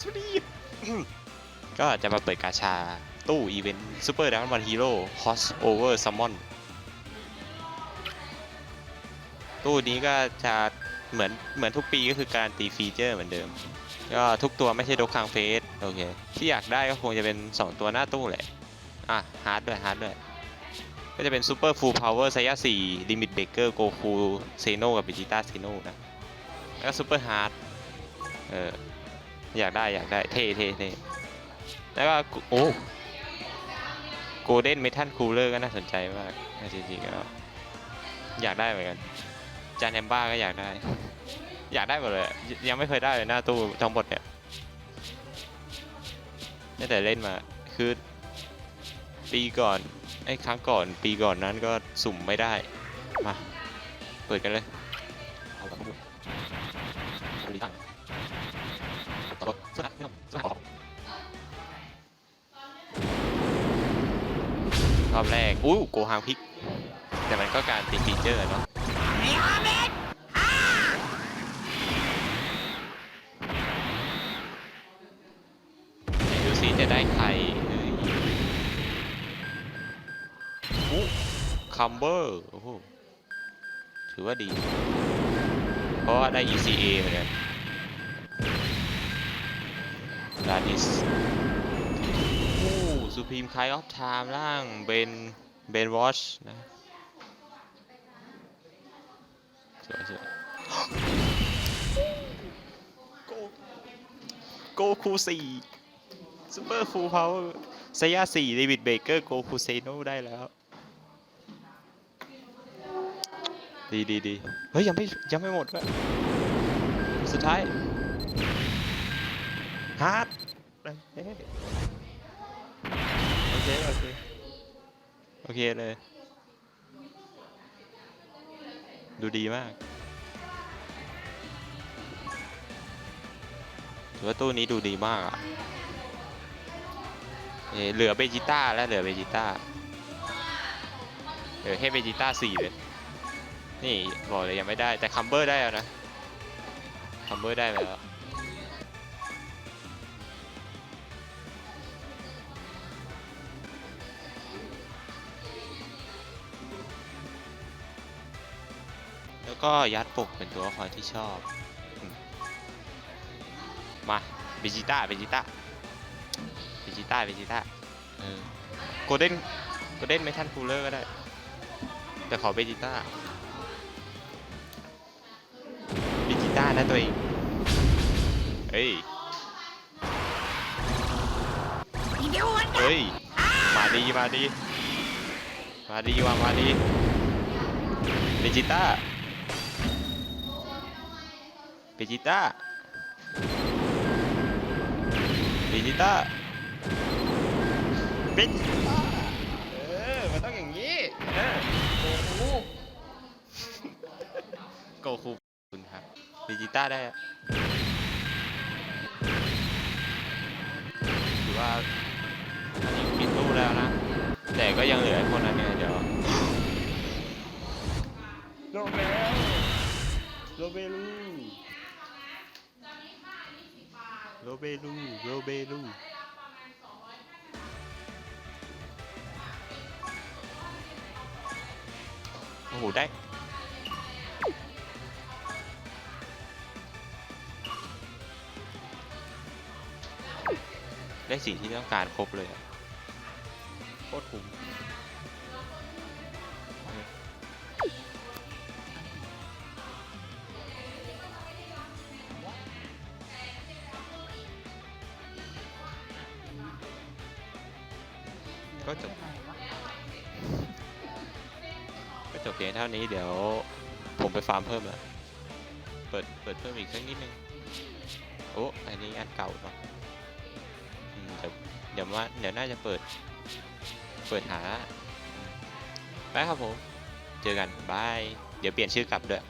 สวัสดี ก็จะมาเปิดกาชาตู้อีเวนต์ซูเปอร์ดัมวันฮีโร่ฮอสโอเวอร์ซัมมอนตู้นี้ก็จะเหมือนเหมือนทุกปีก็คือการตีฟีเจอร์เหมือนเดิม ก็ทุกตัวไม่ใช่ดกคางเฟสโอเค ที่อยากได้ก็คงจะเป็น 2 ตัวหน้าตู้แหละ อะฮาร์ดด้วยฮาร์ดด้วย ก็จะเป็นซูเปอร์ฟูลพาวเวอร์ไซยา4ลิมิตเบเกอร์โกคูเซโนกับบิจิต้าเซโนนะ แล้วซูเปอร์ฮาร์ดเออ อยากได้อยากได้เท่เท่เท่แล้วก็โอ้โกลเด้นเมทัลคูลเลอร์ก็น่าสนใจมากจริงๆก็อยากได้เหมือนกัน จานแอมบ้าก็อยากได้ อยากได้หมดเลย ยังไม่เคยได้เลยหน้าตู้ทั้งหมดเนี่ยตั้งแต่เล่นมา คือปีก่อน ไอ้ครั้งก่อน ปีก่อนนั้นก็สุ่มไม่ได้ มา เปิดกันเลยเอาแบบนี้สวัส ดีครับสวัสดีครับสวัสดีครับรอบแรก อู้โกฮังพิก แต่มันก็การติดฟีเจอร์เนาะไหนดูซิจะได้ใครเฮ้ยอู้คัมเบอร์โอ้โหถือว่าดี เพราะว่าได้ ECA เหมือนกัน ลาดิสโอ้สุพีมคายออฟไทม์ล่างเบนเบนวอชนะสวยสวยโกโกคูสี่ซูเปอร์ฟูลพาวเวอร์ไซยาสี่เดวิดเบเกอร์โกคูเซโนได้แล้ว ดีดีดีเฮ้ย ยังไม่ ยังไม่หมดด้วยสุดท้ายฮาร์ด โอเคโอเค โอเค โอเคเลย ดูดีมากถือว่าตู้นี้ดูดีมากอะเออเหลือเบจิต้าแล้วเหลือเบจิต้าเหลือแค่เบจิต้าสี่เลย นี่บอกเลยยังไม่ได้แต่คัมเบอร์ได้แล้วนะคัมเบอร์ได้แล้ว แล้วก็ยัดปกเป็นตัวละคอยที่ชอบมมาเบจิต้าเบจิต้าเบจิต้าเบจิต้าเออโกลเด้นโกลเด้นไม่ทันคูลเลอร์ก็ได้ แต่ขอเบจิต้าเบจิต้านะตัวเอง เฮ้ย เฮ้ย มาดีมาดี มาดีว่ามาดีเบจิต้า เบจิต้าเบจิต้าปิดเออ มันต้องอย่างนี้เออโกคูโกคูคุณครับดิจิต้าได้อะถือว่าอันนี้ปิดตู้แล้วนะ แต่ก็ยังเหลือไอ้คนนั้นเนี่ยเดี๋ยวโรเบลโรเบลูโรเบลูโรเบลูโอ้โห ได้ ได้สิ่งที่ต้องการครบเลยอะโคตรคุ้ม ก็จบ ก็จบเพียงเท่านี้เดี๋ยวผมไปฟาร์มเพิ่มล้วเปิด เปิดเพิ่มอีกสักนิดนึง โอ้ อันนี้อันเก่าเนาะเดี๋ยวเดี๋ยวว่า เดี๋ยวน่าจะเปิด เปิดหา ไปครับผม เจอกัน บาย เดี๋ยวเปลี่ยนชื่อกลับด้วย